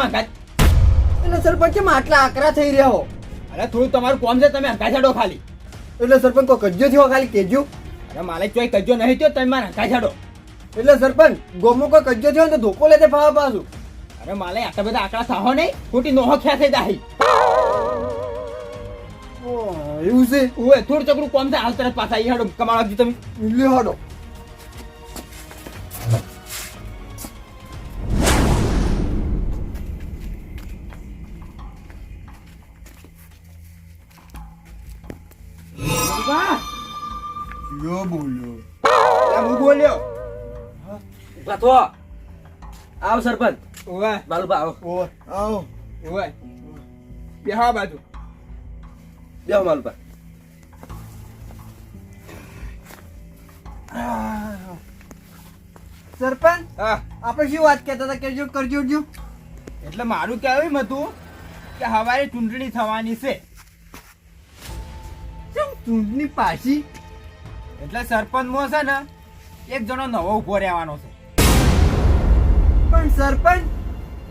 માં. એટલે સરપંચ કેમ આટલા આકરા થઈ રહ્યા હો? અરે થોડું તમારું કોમ છે તમે હંકા છાડો ખાલી. એટલે સરપંચ કોઈ કજ્જો થયો ખાલી કેજો અરે માલિક ચોઈ કજ્જો નહીં થયો તમે મારે હંકા છાડો. એટલે સરપંચ ગોમો કોઈ કજ્જો થયો ને તો ધોકો લેતે ફાવા પાછું. અરે માલે આટલા બધા આકડા સાહો નહીં ખોટી નોહો ખ્યા થઈ ઓહ, એવું છે? ઓએ થોડું ચકડું કોમ થાય હાલ તરત પાછા ઈ હાડો કમાળ તમે. લે હાડો. યો બોલ્યો. હું બોલ્યો? ઊભા આવ સરપંચ. ઓવે બાલુભા આવો. આવો. ઓવે બેહવા બાજુ. બેહો માલુભા સરપંચ હા. આપણે શું વાત કહેતા હતા? કેજો કરજો જો એટલે મારું કહેવું એમ હતું કે હવારે ચૂંટણી થવાની છે. ચૂંટણી પાછી? એટલે સરપંચમાં છે ને એક જણો નવો ઊભો રહેવાનો છે. પણ સરપંચ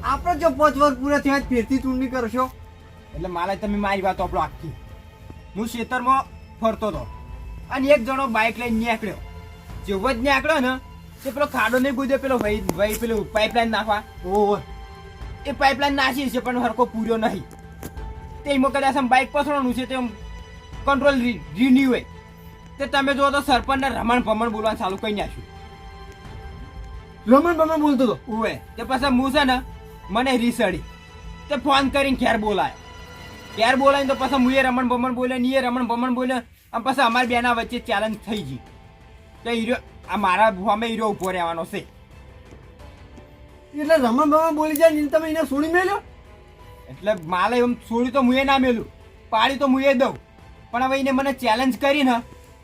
આપણે જો પાંચ વર્ષ પૂરા થયા જ ફેરથી ચૂંટણી કરશો? એટલે મારે તમે મારી વાત આપણો આખી. હું ખેતરમાં ફરતો હતો. અને એક જણો બાઇક લઈને નીકળ્યો. જેવો જ નીકળ્યો ને તે પેલો ખાડો નહીં ગુજે પેલો ભાઈ ભાઈ પેલું પાઇપલાઇન નાખવા. ઓહો. એ પાઇપલાઇન નાસી છે પણ હરકો પૂર્યો નહીં. તેમાં કદાચ આમ બાઇક પસરવાનું છે તેમ કંટ્રોલ રિન્યુ હોય. તે તમે જો તો સરપંચને રમણ ભમણ બોલવાનું ચાલુ કરી નાખ્યું. રમણ બમણ બોલતો હતો? ઉવે. તે પછી હું છે ને મને રીસડી. તે ફોન કરીને ઘેર બોલાય. ઘેર બોલાય તો પછી હું એ રમણ ભમણ બોલે ને એ રમણ ભમણ બોલે અને પછી અમારી બેના વચ્ચે ચેલેન્જ થઈ ગઈ. તો હીરો આ મારા સામે હીરો ઊભો રહેવાનો છે. એટલે રમણ બમણ બોલી જાય ને તમે એને છોડી મેલ્યો? એટલે માલે એમ છોડી તો હું એ ના મેલું. પાડી તો હું એ દઉં. પણ હવે એને મને ચેલેન્જ કરી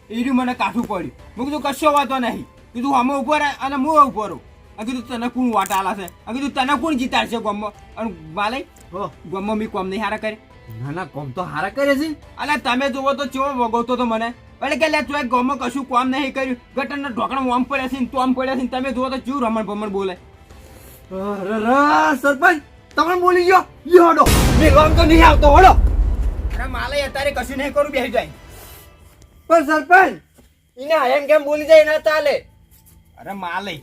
હીરું મને કાઠું પડ્યું. મેં કીધું કશો વાતો નહીં. કીધું અમે ઊભો રહે અને હું ઊભો રહું. આ કીધું તને કોણ વાટા આલા છે? આ કીધું તને કોણ જીતાડશે ગમો? અને માલે હો. ગમો મી કોમ નહીં હારા કરે. ના ના કોમ તો હારા કરે છે. અલે તમે જોવો તો ચેવો વગોતો તો મને. એટલે કે લે તું એક ગમો કશું કોમ નહીં કર્યું. ગટરના ઢોકણા આમ પડ્યા છે ને તો આમ પડ્યા છે ને તમે જોવો તો ચેવું રમણ ભમણ બોલે. અરે રા, સરપંચ તમે બોલી ગયો. ઈ હડો. ગમ તો નહીં આવતો હડો. અરે માલે અત્યારે કશું નહીં કરું બેસી જાય. પણ સરપંચ એને એમ કેમ બોલી જાય ના ચાલે? અરે માલે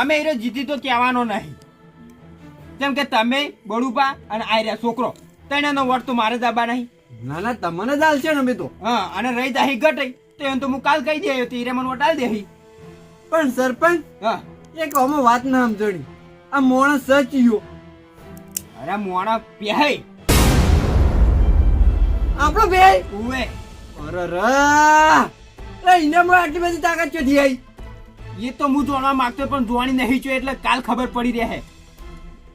અમે એ જીતી તો કહેવાનો નહીં. જેમ કે તમે બડુપા અને આયરા છોકરો ત્રણેયનો વોટ તો મારે દાબા નહીં. ના ના તમને જ હાલશે ને અમે તો. હા અને રહી દાહી ઘટઈ તો એમ તો હું કાલ કહી દે તો હીરે મને વોટ આલી દેહી પણ સરપંચ હા. એક અમે વાત ના સમજણી. આ મોણા સચિયો અરે મોણા પહેય આપણો બે ઉવે. અરે રા અરે ઇનામાં આટલી બધી તાકાત ક્યાંથી આવી એ તો હું જોવા માંગતો પણ જોવાની નહીં છું એટલે કાલ ખબર પડી રહે.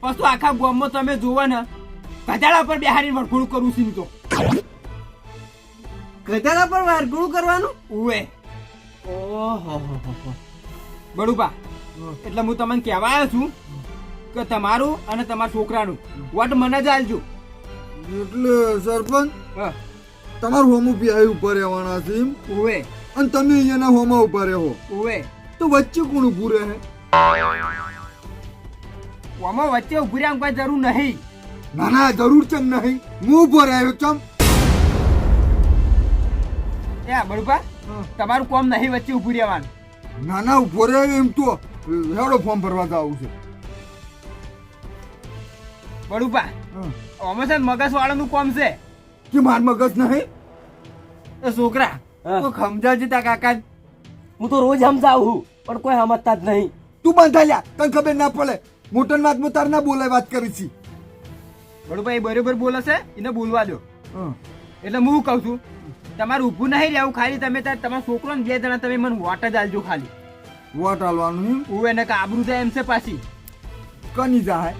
પછી આખા ગામમાં તમે જોવો ને ગધાડા પર બેહારીને વળખોડ કરું છું તો. ગધાડા પર વારગું કરવાનું? ઉવે. ઓહો બડુપા એટલે હું તમને કહેવા આવ્યો છું કે તમારું અને તમારા છોકરાનું વટ મને જ આલજો એટલે સરપંચ? હા, તમારું હોમ પીઆઈ ઉપર રહેવાના છે એમ? ઉવે. અને તમે અહીંયાના હોમા ઉપર રહો. ઓવે તો વચ્ચે કોણ ઊભું રહે? આમાં વચ્ચે ઊભી રહેવાનું કોઈ જરૂર નહીં. ના ના જરૂર ચમ નહીં. હું ઊભો રહ્યો ચમ. એ બડુપા તમારું કોમ નહીં વચ્ચે ઊભું રહેવાનું. ના ના ઊભો રહ્યો એમ તો. હેડો ફોર્મ ભરવા જવું છે. બડુપા ઓમે છે ને મગજ વાળાનું કોમ છે. કે માર મગજ નહીં? એ છોકરા. કોઈ સમજાવજે તા કાકા હું તો રોજ સમજાવું પણ કોઈ સમજતા જ નહીં. તું બંધા લ્યા તને ખબર ના પડે. મોટન વાત તાર ના બોલે વાત કરી છી. બડુપા બરોબર બોલે છે એને બોલવા દો. હા. એટલે હું કહું છું તમારે ઊભું નહીં રહેવું ખાલી તમે તાર તમારા છોકરો ને બે જણા તમે મને વોટ જ આલજો ખાલી. વોટ આલવાનું હું એને કાબરું આબરૂ જાય એમ છે પાછી. કની જાય?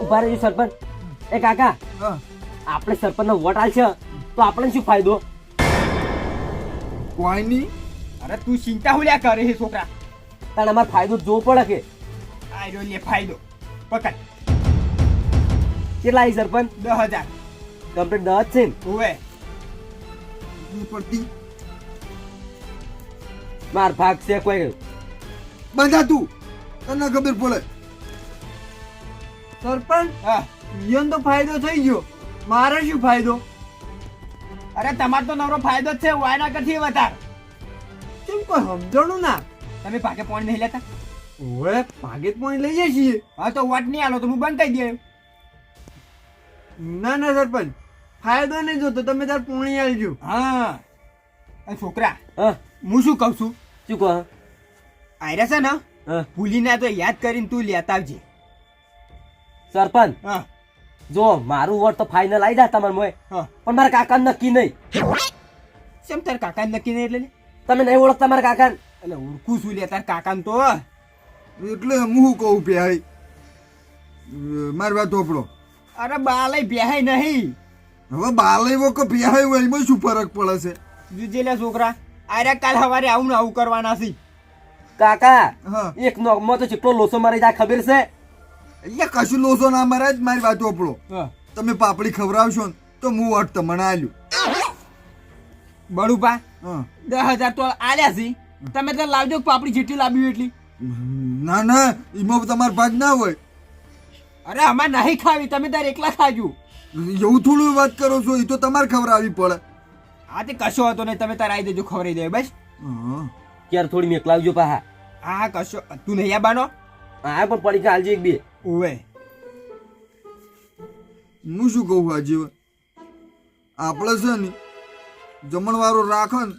ઊભા રહેજો સરપંચ. એ કાકા આપણે આપણે સરપંચનો વોટ આલશે તો આપણને શું ફાયદો? કોઈ નહીં. અરે તું ચિંતા હું લ્યા કરે હે છોકરા. તને અમાર ફાયદો જોવો પડે કે? આયો લે ફાયદો. પકડ. કેટલા આવી સરપંચ? દસ હજાર કમ્પ્લીટ દસ છે ને ઓવે. નહીં પડતી માર ભાગ છે કોઈ. બંધા તું. તને ખબર પડે. સરપંચ હા. ઈયોને તો ફાયદો થઈ ગયો. મારે શું ફાયદો? અરે તમાર તો નવરો ફાયદો જ છે વાયના કરથી વધાર. કેમ કોઈ સમજણું ના? તમે પાકે પોણી નહીં લેતા? ઓએ ભાગે પણ લઈએ છીએ. હા તો વોટ નહીં આલો તો હું બંધ કરી દે ના ના સરપંચ. ફાયદો નહીં જોતો તમે તાર પોણી આલજો. હા. એ છોકરા હા. હું શું કહું છું? શું કહો? આયરા છે ને ભૂલી ના તો યાદ કરીને તું લેતા આવજે. સરપંચ હા. જો મારું વોટ તો ફાઇનલ આવી જાય તમારે મોય હા. પણ મારા કાકા નક્કી નહીં. કેમ તાર કાકા નક્કી નહીં એટલે? તમે નહીં ઓળખતા મારા કાકા એટલે ઓળખું છું લે તાર કાકાને તો એટલે હું શું કહું ભાઈ મારી વાત હોપડો અરે બાલય બેહાય નહીં. હવે બાલય કે પ્યાય હોય એમાં શું ફરક પડે છે? જુજે લે છોકરા આરે કાલ સવારે આવું ને આવું કરવાના છે. કાકા હા. એક નોકમાં તો કેટલો લોસો મારી જાય ખબર છે? એટલે કશું લોસો ના મારે જ મારી વાત ઓપડો તમે પાપડી ખવડાવશો ને તો હું વટ તમને આલ્યું. બળુપા હા. દસ હજાર તો આલ્યા છે. તમે તો લાવજો પાપડી જેટલી લાવી એટલી. ના ના એમાં તમારો ભાગ ના હોય. અરે અમારે નહીં ખાવી તમે તાર એકલા ખાજો. એવું થોડું વાત કરો છો એ તો તમારે ખવડાવવી પડે. હા તે કશો હતો નહીં તમે તારે આવી દેજો ખવડાવી દે બસ. હા. ક્યારે થોડી મેકલાવજો પાહા. હા હા કશો તું નહીં આ બાનો? હા પણ પડી હાલજો એક બે. ઓવે હું શું કહું હાજી આપણે છે ને જમણવારો રાખે ને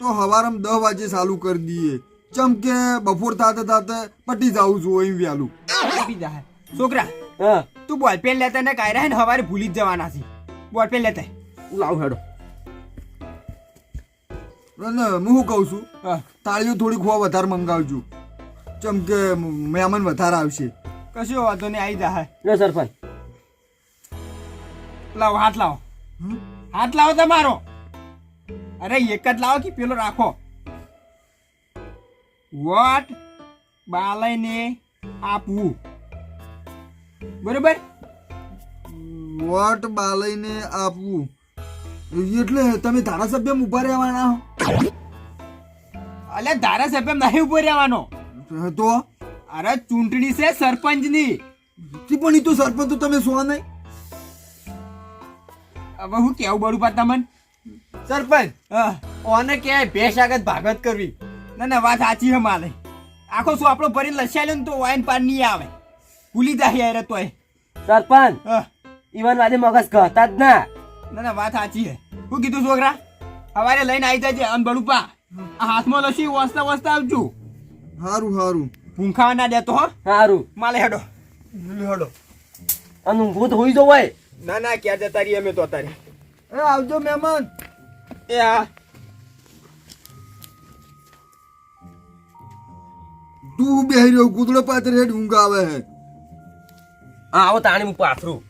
તો સવારમાં દસ વાગે ચાલુ કરી દઈએ. ચમ કે બપોર થાતે થાતે પટી જાવું છું અહીં વ્યાલું. છોકરા તું બોલપેન લેતા ને કાયરા ને હવારે ભૂલી જ જવાના છે. બોલપેન લેતા. લાવ હેડો. હું શું કહું છું? હા. તાળીઓ થોડી ખોવા વધારે મંગાવજો. ચમ કે મહેમાન વધારે આવશે. કશો વાંધો નહીં આવી જા લે સરપંચ. લાવો હાથ લાવો. હાથ લાવો તમારો. અરે એક જ લાવો કે પેલો રાખો. વોટ બાલયને આપવું. બરોબર? વોટ બાલયને આપવું. એટલે તમે ધારાસભ્ય ઊભા રહેવાના અલ્યા ધારાસભ્ય નહીં ઊભો રહેવાનો. તો? અરે ચૂંટણી છે સરપંચની. પણ એ તો સરપંચ તો તમે શું નહીં. હવે હું કેવું બરું પા તમને? સરપંચ ઓને કે ભેંસ આગળ ભાગત કરવી? ના ના વાત સાચી છે માલે આખો શું આપણો ભરી લસાયેલો ને તો વાઈન પાર નહીં આવે. ભૂલી જાય યાર તોય. સરપંચ હા. ઈવન વાદે મગજ કહતા જ ના. ના ના વાત સાચી હે શું કીધું છોકરા સવારે લઈને આવી જાય અન બળુપા આ હાથમાં લસી વસતા વસતા આવજો. સારું સારું ભૂંખાવા ના દેતો હો. સારું. માલે હેડો. હેડો. અને ઊંઘું તો હોઈ જવું હોય ના ના ક્યાં જતા રહી અમે તો અત્યારે. એ આવજો મહેમાન. એ આ તું બેહી રહ્યો ગુદડો પાત્ર હેડ ઊંઘ આવે હે. હા આવો તાણી હું પાથરું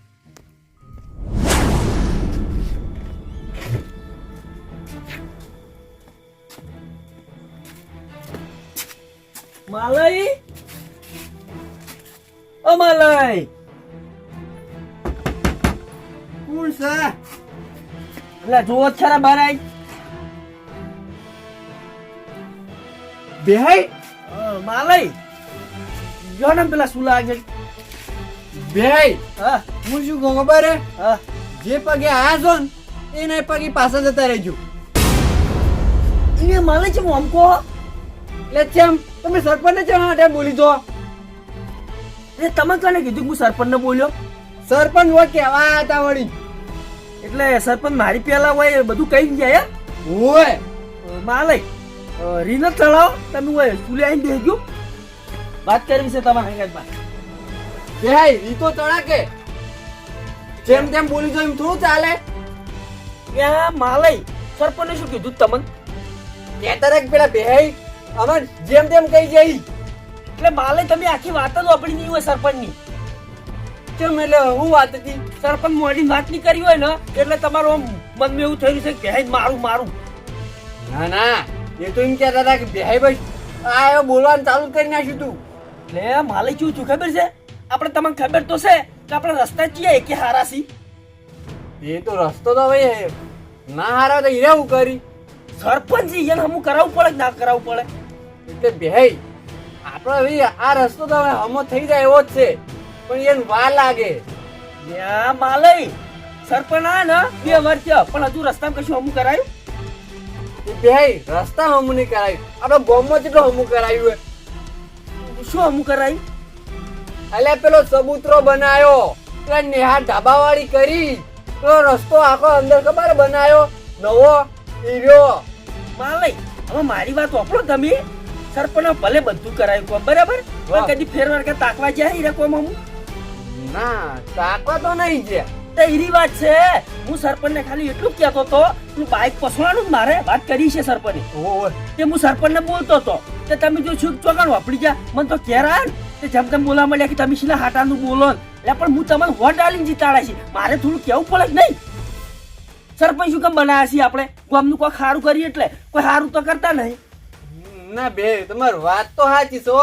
માલય ઓ માલય કોણ છે એટલે જોવો જ ખરા બાર આઈ બેહાઈ માલય જો ને પેલા સુલા આગળ બેહાઈ હા હું શું કહું ખબર હે હા જે પગે આયા છો ને એના પગે પાછા જતા રહેજો એને માલય છે અમકો એટલે ચેમ તમે સરપંચને ચેમ માટે બોલી દો એટલે તમે કને કીધું કે હું સરપંચને બોલ્યો? સરપંચ હોય કેવા હતા વળી? એટલે સરપંચ મારી પેલા હોય એ બધું કઈ ગયા હોય. માલય. રીન ચડાવો તમે હોય સ્કૂલે આવીને ગયું વાત કરવી છે તમારા હંગાત બેહાઈ રી તો તડાકે જેમ તેમ બોલી દો એમ થોડું ચાલે. ત્યાં માલય. સરપંચને શું કીધું તમને? કેતરક પેલા બેહાઈ. અમન જેમ તેમ કહી જઈ એટલે માલે તમે આખી વાત જ વાપરી નહીં હોય સરપંચની. કેમ એટલે હું વાત હતી? સરપંચ મોડી વાત નહીં કરી હોય ને એટલે તમારું આમ મનમાં એવું થયું છે કે મારું મારું. ના ના એ તો એમ કહેતા હતા કે બેહાઈ ભાઈ આ એ બોલવાનું ચાલુ કરી નાખ્યું તું. એટલે માલે શું છું ખબર છે? આપણે તમને ખબર તો છે કે આપણે રસ્તા છીએ કે હારાસી એ તો રસ્તો તો ભાઈ ના હારા તો હીરે હું કરી. સરપંચ એને હમું કરાવવું પડે ના કરાવવું પડે? એટલે બેહાઈ આપણે હવે આ રસ્તો તો હવે હમો થઈ જાય એવો જ છે. પણ એને વાર લાગે. યા માલય સરપંચ આ ને બે વર્ષ થયા, પણ હજુ રસ્તામાં કશું હમું કરાયું? બેહાઈ રસ્તા હમું નહીં કરાયું. આપણે બોમ્બમાં જેટલો હમું કરાયું શું હમું કરાયું? અલ્યા પેલો સબૂતરો બનાયો પેલા નેહા ઢાબાવાળી કરી તો રસ્તો આખો અંદર ખબર બનાયો નવો હીરો માલય હવે મારી વાત વાપરો તમે. સરપંચ ભલે બધું કરાયું કોમ બરાબર? પણ કદી ફેરવાર કે તાકવા જાય હીરા કોમ હમું ના તાકવા તો નહીં છે તે એરી વાત છે. હું સરપંચને ખાલી એટલું જ કહેતો તો તું બાઇક પસવાનું જ મારે વાત કરી છે સરપંચે તે હું સરપંચ ને બોલતો તો કે તમે જો છુક ચોકાણ વાપરી જા મને તો કેરા તે જેમ તેમ બોલા મળ્યા કે તમે શીલા હાટાનું બોલો એટલે પણ હું તમને હોટ ડાલીને જીતાડા છે મારે થોડું કેવું પડે જ નહીં? સરપંચ શું કેમ બનાવ્યા છીએ આપણે? ગામનું કોઈ સારું કરીએ એટલે? કોઈ સારું તો કરતા નહીં. ના બે તમારી વાત તો સાચી છો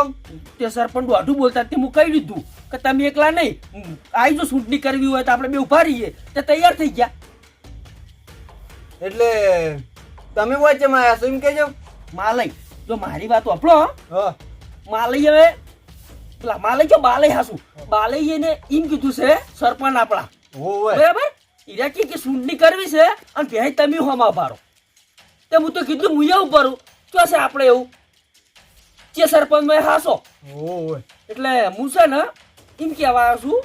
તે સરપંચ દોઢું બોલતા તે હું કહી દીધું કે તમે એકલા નહીં આવી જો ચૂંટણી કરવી હોય તો આપણે બે ઊભા રહીએ તે તૈયાર થઈ ગયા. એટલે તમે વચ્ચે માં આવ્યા છો એમ કેજો માલય જો મારી વાત વાપરો માલય હવે પેલા માલય જો બાલય હાસુ. બાલય એને એમ કીધું છે સરપંચ આપણા. બરાબર? ઈરા કે કે ચૂંટણી કરવી છે અને ભાઈ તમે હોમાં ઉભારો તે હું તો કીધું હું એવું ભરું શું છે આપણે એવું? જે સરપંચ મેં હાસો. એટલે હું છે ને એમ કહેવા આવ્યો છું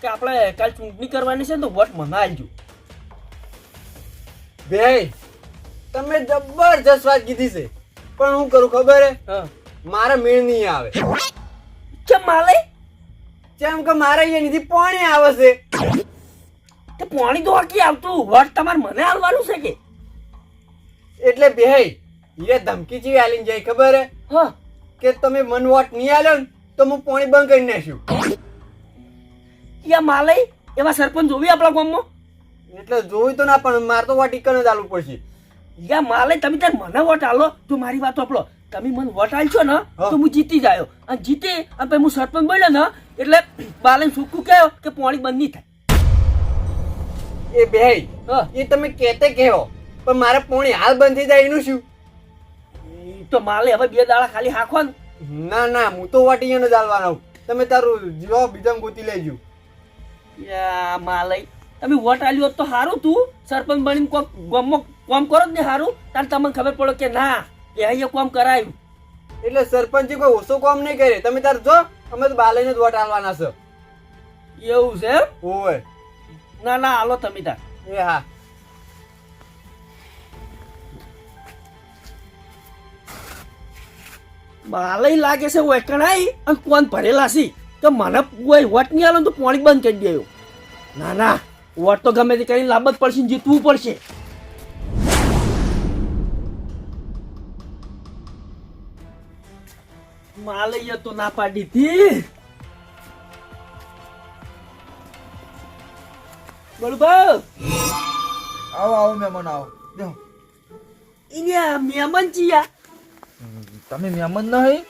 કે આપણે કાલ ચૂંટણી કરવાની છે ને તો વોટ મને આલજો બે તમે જબરજસ્ત વાત કીધી છે. પણ હું કરું ખબર હે? મારા મારે મેળ નહીં આવે. કેમ માલય જેમ કે મારે અહીંયાથી પાણી આવે છે. તે પાણી તો હકી આવતું. વોટ તમારે મને આવવાનું છે કે? એટલે બે હીરે ધમકી જેવી આલીને જાય ખબર હે? હા. કે તમે મન વોટ નહીં આલ્યો ને તો હું પાણી બંધ કરી નાખ્યું. યા માલય એવા સરપંચ જોવી આપણા ગામમાં? એટલે જોવી તો ના પણ મારે તો વોટ ઈકન જ આલવું પડશે. યા માલય તમે તાર મને વોટ આલો? તો મારી વાત આપલો તમે મને વોટ આલશો ને. તો હું જીતી જાયો. અને જીતે અને પછી હું સરપંચ બન્યો ને એટલે બાલે સુકું કહ્યો કે પાણી બંધ નહીં થાય. એ બે એ તમે કહેતે કહેવો પણ મારે પાણી હાલ બંધ થઈ જાય એનું શું? તો માલે હવે બે દાડા ખાલી હાખો ને. ના ના હું તો વોટ અહીંયા જ આલવાનો તમે તારું જીવો બીજા ગોતી લેજો. યા માલે. તમે વોટ આલ્યો તો સારું તું. સરપંચ બનીને કોમ કોમ કરો જ ને સારું તાર તમને ખબર પડે કે ના એ અહીંયા કોમ કરાયું. એટલે સરપંચે કોઈ ઓછો કામ નહીં કરે તમે તાર જો અમે તો બાલાઈને જ વોટ આલવાના છે. એવું છે? ઓય. ના ના હાલો તમે તાર. એ હા. માલય લાગે છે વેકણાઈ અને કોણ ભરેલા છે. કે મને કોઈ વોટ નહીં આલો તો પાણી બંધ કરી દેવું ના ના વોટ તો ગમે તે કરીને લાંબ પડશે ને જીતવું પડશે. માલય તો ના પાડી હતી બળબા આવો આવો મહેમાન આવો. ઇન્યા મહેમાન ચિયા તમે મહેમાન નહીં?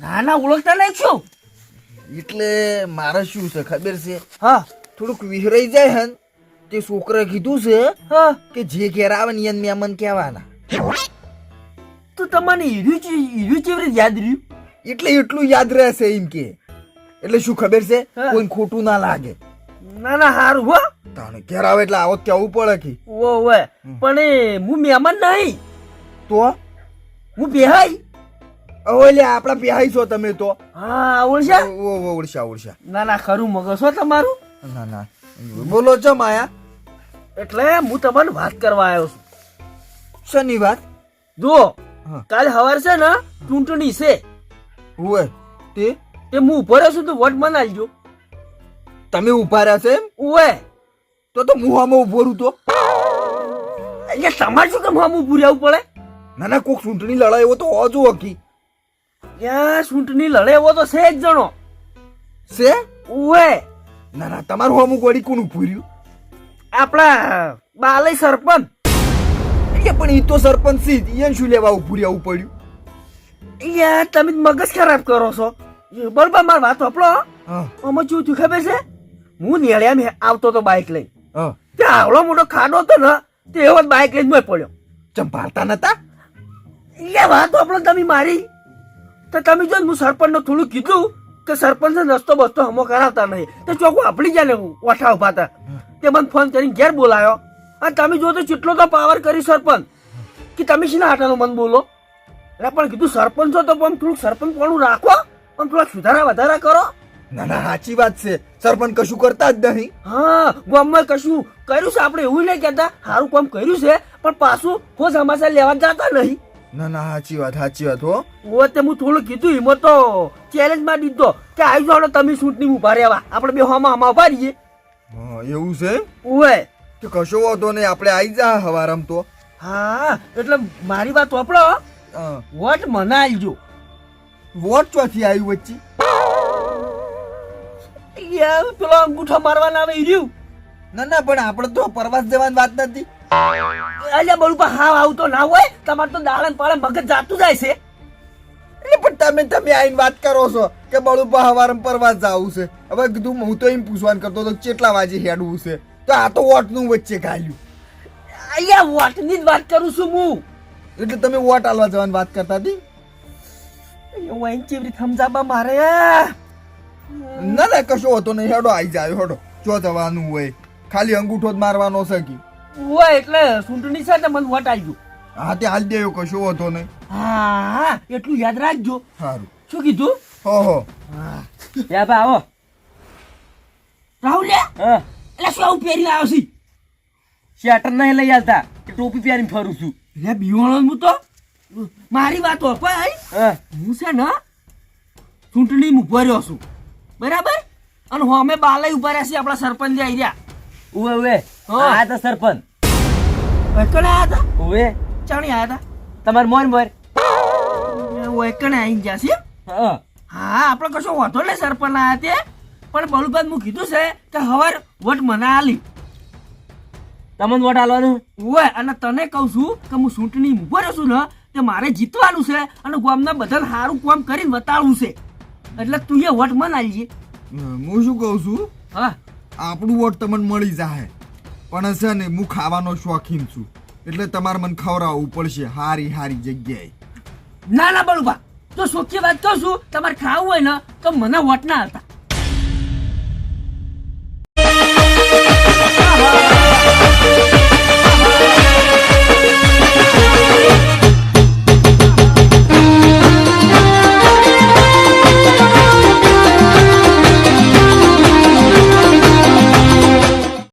ના ના ઓળખતા નહીં છો? એટલે મારે શું છે ખબર છે? હા. થોડુંક વિહરાઈ જાય હન. તે છોકરાએ કીધું છે હા. કે જે ઘેર આવે ને એને મહેમાન કહેવાના. તો તમને હીરું હીરું કેવી યાદ રહ્યું? એટલે એટલું યાદ રહેશે એમ કે. એટલે શું ખબર છે? કોઈ ખોટું ના લાગે. ના ના હારું હો. તાણે ઘેર આવે એટલે આવો કેવું પડે કે? ઓ પણ હું મહેમાન નહીં. તો? હું બેહાઈ? ઓલે આપણા બેહાઈ છો તમે તો. હા ઓળશા ઓ ઓળશા ઓળશા ના ના ખરું મગજ હો તમારું. ના ના. બોલો છો માયા. એટલે હું તમને વાત કરવા આવ્યો છું. શની વાત? જો કાલ સવાર છે ને ચૂંટણી છે. હોય તે? તે હું ઊભો રહ્યો છું તો વોટ મને આલજો તમે ઊભા રહ્યા છે એમ? ઓય તો તો મુહામાં ઊભો રહું તો? એટલે તમારે શું કેમ આમ ઉભું રહેવું પડે? ના ના કોક ચૂંટણી લડાય એવો તો હોજો હકી યા ચૂંટણી લડે એવો તો છે જ જણો. છે? ઓય ના ના તમારું અમુક વળી કોનું પૂર્યું આપણા બાલય સરપંચ. એ પણ ઈ તો સરપંચ સી એને શું લેવા ઉભું આવું પડ્યું? યાર તમે મગજ ખરાબ કરો છો. એ બરોબર મારી વાત વાપરો. હા. આમાં શું થયું ખબર છે? હું નેળિયામાં આવતો તો બાઇક લઈ હા. ત્યાં આવડો મોટો ખાડો હતો ને તે એવો બાઇક લઈને મોય પડ્યો. ચમ ભારતા નતા? એ વાત આપણે તમે મારી. તો તમે જો હું સરપંચને થોડું કીધું કે સરપંચ રસ્તો બસ્તો હમો કરાવતા નહીં. તો ચોખ્ખું આપણી જાય ને ઓઠા ઊભા હતા. તે મને ફોન કરીને ઘેર બોલાયો. અને તમે જો તો કેટલો તો પાવર કરી સરપંચ. કે તમે શીના હાટાનો મન બોલો? એટલે પણ કીધું સરપંચ છો તો પણ થોડુંક સરપંચ પણ રાખો પણ થોડા સુધારા વધારા કરો. ના ના સાચી વાત છે. સરપંચ કશું કરતા જ નહીં. હા ગામમાં કશું કર્યું છે? આપણે એવું નહીં કહેતા સારું કામ કર્યું છે પણ પાછું ખોજ સમાચાર લેવા જતા નહીં. ના ના સાચી વાત સાચી વાત હો. ઓ તે હું થોડું કીધું એમાં તો ચેલેન્જમાં દીધો કે આવી જાઓ તમે શૂટની ઊભા રહેવા આપણે બે હોમાં આમાં ઊભા રહીએ. હા એવું છે ઓય કે કશો વાંધો નહીં આપણે આવી જા હવારમ તો. હા એટલે મારી વાત વાપરો. વોટ મને આલજો વોટ ચોથી આવ્યું વચ્ચે? યાર પેલો અંગૂઠો મારવાના આવે રહ્યું. ના ના પણ આપણે તો પ્રવાસ જવાની વાત નથી. અલ્યા બળું પણ હા આવું ના હોય. તમારે તો દાડન પાડે મગજ જાતું જાય છે. એટલે પણ તમે તમે આઈને વાત કરો છો કે બળુપા હવારમ પરવા જવું છે. હવે કીધું હું તો એમ પૂછવાનું કરતો હતો કેટલા વાગે હેડવું છે? તો આ તો વોટનું વચ્ચે ગાલ્યું. અલ્યા વોટની જ વાત કરું છું હું. એટલે તમે વોટ આલવા જવાની વાત કરતા હતી? વાઈન ચીવરી સમજાવવા મારે ના ના કશો હતો નહીં. હેડો આવી જાય હેડો. જો જવાનું હોય. ખાલી અંગૂઠો જ મારવાનો છે કે? હોય એટલે ચૂંટણી છે ને મને વોટ આલજો. હા તે હાલ દેવો કશો હતો નહીં. હા હા એટલું યાદ રાખજો. સારું. શું કીધું? હો હો. યા બા આવો. રાહુલ એટલે શું આવું પહેરી આવ્યો છે? શેટર નહીં લઈ આવતા ટોપી પહેરીને ફરું છું. એટલે બીવાણો હું તો? મારી વાત ભાઈ હા. હું છે ને ચૂંટણી ઊભો રહ્યો છું. બરાબર? અને હોમે બાલે ઊભા રહ્યા છે આપણા સરપંચ આવી રહ્યા. ઉવે ઉવે. હા. આ તો સરપંચ. વૈકણે આયા હતા? ઓવે ચાણી હતા? તમાર મોર. મોર વૈકણે આવી ગયા છે. હા. હા આપણે કશો વાંધો નહીં સરપંચ આયા તે. પણ બળુબાદ હું કીધું છે કે હવાર વોટ મને આલી. તમને વોટ આલવાનું? ઓવે અને તને કહું છું કે હું ચૂંટણી ઊભો રહ્યો છું ને તે મારે જીતવાનું છે અને ગામના બધા સારું કામ કરીને બતાવવું છે. એટલે તું એ વોટ મને આલજે. હું શું કહું છું? હા. આપણું વોટ તમને મળી જાય પણ છે ને, હું ખાવાનો શોખીન છું. એટલે તમારે મને ખવડાવવું પડશે હારી હારી જગ્યાએ. ના ના બળવા તો સોખી વાત કહું છું તમારે ખાવું હોય ને, તો મને વોટ ના આવતા